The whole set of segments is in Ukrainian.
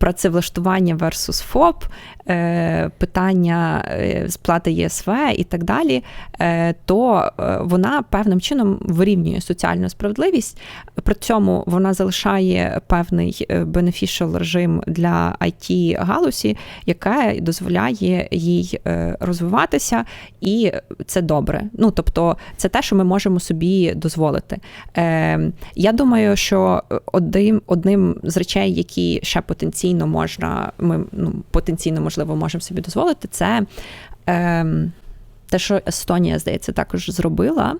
працевлаштування versus ФОП, е, питання е, сплати ЄСВ і так далі, е, то вона певним чином вирівнює соціальну справедливість. При цьому вона залишає певний beneficial режим для it галузі, яка дозволяє їй розвиватися, і це добре. Ну тобто, це те, що ми можемо собі дозволити. Я думаю, що одним, одним з речей, які ще потенційно можна, ми ну, потенційно можливо можемо собі дозволити, це е, те, що Естонія, здається, також зробила,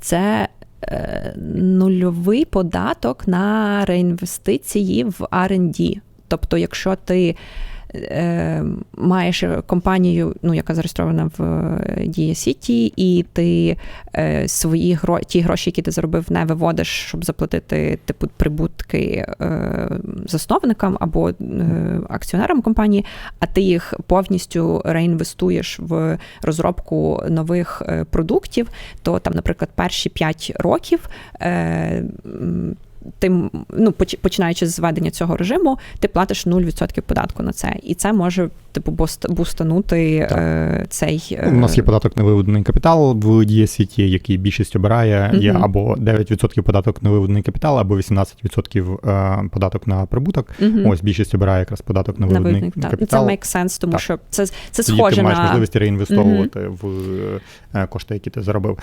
це е, нульовий податок на реінвестиції в R&D. Тобто, якщо ти маєш компанію, ну, яка зареєстрована в Дія Сіті, і ти е, свої гро... ті гроші, які ти заробив, не виводиш, щоб заплатити типу прибутки е, засновникам або е, акціонерам компанії, а ти їх повністю реінвестуєш в розробку нових е, продуктів, то там, наприклад, перші 5 років. Е, м, ти ну, поч- починаючи з введення цього режиму, ти платиш 0% податку на це. І це може типу буст- бустанути Так. е, цей е, У нас є податок на виведений капітал в дієсвіті, який більшість обирає. Є Мгм. або 9% податок на виведений капітал, або 18% е, податок на прибуток. мгм, Ось більшість обирає якраз податок на на виведений виведений капітал. капітал. Це make sense, тому Так. що це, це Тоді схоже ти маєш на можливість реінвестовувати в е, кошти, які ти заробив.